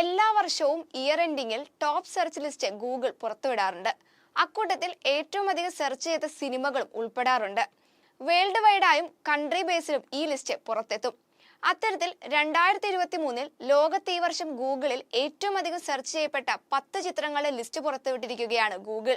എല്ലാ വർഷവും ഇയർ എൻഡിങ്ങിൽ ടോപ്പ് സെർച്ച് ലിസ്റ്റ് ഗൂഗിൾ പുറത്തുവിടാറുണ്ട്. അക്കൂട്ടത്തിൽ ഏറ്റവും അധികം സെർച്ച് ചെയ്ത സിനിമകളും ഉൾപ്പെടാറുണ്ട്. വേൾഡ് വൈഡായും കൺട്രി ബേസിലും ഈ ലിസ്റ്റ് പുറത്തെത്തും. അത്തരത്തിൽ രണ്ടായിരത്തി ഇരുപത്തി മൂന്നിൽ ലോകത്ത് ഈ വർഷം ഗൂഗിളിൽ ഏറ്റവും അധികം സെർച്ച് ചെയ്യപ്പെട്ട പത്ത് ചിത്രങ്ങളുടെ ലിസ്റ്റ് പുറത്തുവിട്ടിരിക്കുകയാണ് ഗൂഗിൾ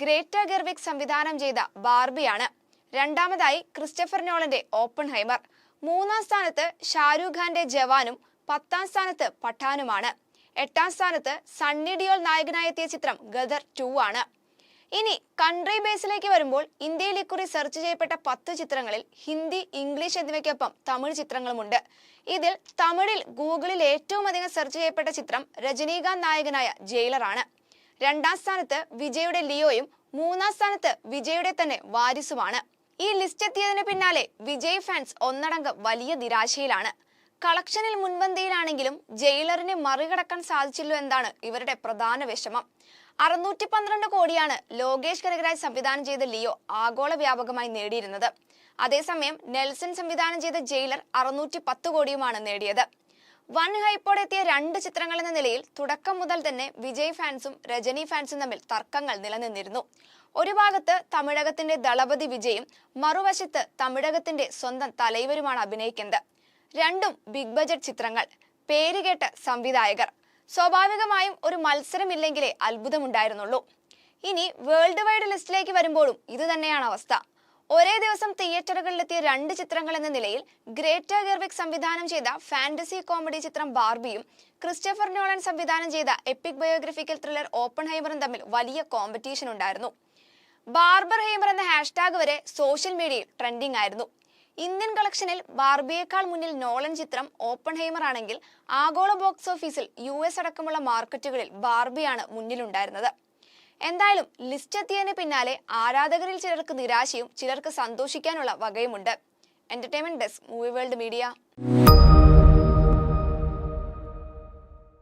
ഗ്രേറ്റ ഗർവിക് സംവിധാനം ചെയ്ത ബാർബിയാണ്. രണ്ടാമതായി ക്രിസ്റ്റഫർ നോളന്റെ ഓപ്പൺ ഹൈമർ മൂന്നാം സ്ഥാനത്ത് ഷാരൂഖ് ഖാന്റെ ജവാനും പത്താം സ്ഥാനത്ത് പഠാനുമാണ്. എട്ടാം സ്ഥാനത്ത് സണ്ണി ഡിയോൾ നായകനായെത്തിയ ചിത്രം ഗദർ ടു ആണ്. ഇനി കൺട്രി ബേസിലേക്ക് വരുമ്പോൾ ഇന്ത്യയിൽ ഇക്കുറി സെർച്ച് ചെയ്യപ്പെട്ട പത്ത് ചിത്രങ്ങളിൽ ഹിന്ദി ഇംഗ്ലീഷ് എന്നിവയ്ക്കൊപ്പം തമിഴ് ചിത്രങ്ങളുമുണ്ട്. ഇതിൽ തമിഴിൽ ഗൂഗിളിൽ ഏറ്റവും അധികം സെർച്ച് ചെയ്യപ്പെട്ട ചിത്രം രജനീകാന്ത് നായകനായ ജയിലറാണ്. രണ്ടാം സ്ഥാനത്ത് വിജയുടെ ലിയോയും മൂന്നാം സ്ഥാനത്ത് വിജയുടെ തന്നെ വാരിസുമാണ്. ഈ ലിസ്റ്റ് എത്തിയതിന് പിന്നാലെ വിജയ് ഫാൻസ് ഒന്നടങ്കം വലിയ നിരാശയിലാണ്. കളക്ഷനിൽ മുൻപന്തിയിലാണെങ്കിലും ജയിലറിനെ മറികടക്കാൻ സാധിച്ചില്ല എന്നാണ് ഇവരുടെ പ്രധാന വിഷമം. അറുന്നൂറ്റി പന്ത്രണ്ട് കോടിയാണ് ലോകേഷ് കനകരാജ് സംവിധാനം ചെയ്ത ലിയോ ആഗോള വ്യാപകമായി നേടിയിരുന്നത്. അതേസമയം നെൽസൺ സംവിധാനം ചെയ്ത ജയിലർ അറുന്നൂറ്റി പത്ത് കോടിയുമാണ് നേടിയത്. വൻ ഹൈപ്പോടെ എത്തിയ രണ്ട് ചിത്രങ്ങൾ എന്ന നിലയിൽ തുടക്കം മുതൽ തന്നെ വിജയ് ഫാൻസും രജനി ഫാൻസും തമ്മിൽ തർക്കങ്ങൾ നിലനിന്നിരുന്നു. ഒരു ഭാഗത്ത് തമിഴകത്തിന്റെ ദളപതി വിജയും മറുവശത്ത് തമിഴകത്തിന്റെ സ്വന്തം തലൈവരുമാണ് അഭിനയിക്കുന്നത്. രണ്ടും ബിഗ് ബജറ്റ് ചിത്രങ്ങൾ. പേരുകേട്ട സംവിധായകർ. സ്വാഭാവികമായും ഒരു മത്സരമില്ലെങ്കിലേ അത്ഭുതമുണ്ടായിരുന്നുള്ളൂ. ഇനി വേൾഡ് വൈഡ് ലിസ്റ്റിലേക്ക് വരുമ്പോഴും ഇതുതന്നെയാണ് അവസ്ഥ. ഒരേ ദിവസം തിയേറ്ററുകളിലെത്തിയ രണ്ട് ചിത്രങ്ങൾ എന്ന നിലയിൽ ഗ്രേറ്റ ഗെർവിക് സംവിധാനം ചെയ്ത ഫാന്റസി കോമഡി ചിത്രം ബാർബിയും ക്രിസ്റ്റഫർ നോളൻ സംവിധാനം ചെയ്ത എപ്പിക് ബയോഗ്രഫിക്കൽ ത്രില്ലർ ഓപ്പൺ ഹൈമറും തമ്മിൽ വലിയ കോമ്പറ്റീഷൻ ഉണ്ടായിരുന്നു. ബാർബർ ഹൈമർ എന്ന ഹാഷ്ടാഗ് വരെ സോഷ്യൽ മീഡിയയിൽ ട്രെൻഡിംഗ് ആയിരുന്നു. ഇന്ത്യൻ കളക്ഷനിൽ ബാർബിയേക്കാൾ മുന്നിൽ നോളൻ ചിത്രം ഓപ്പൺ ഹൈമർ ആണെങ്കിൽ ആഗോള ബോക്സ് ഓഫീസിൽ യു അടക്കമുള്ള മാർക്കറ്റുകളിൽ ബാർബിയാണ് മുന്നിലുണ്ടായിരുന്നത്. എന്തായാലും ലിസ്റ്റ് എത്തിയതിന് പിന്നാലെ ആരാധകരിൽ ചിലർക്ക് നിരാശയും ചിലർക്ക് സന്തോഷിക്കാനുള്ള വകയുമുണ്ട്. Entertainment desk movie world media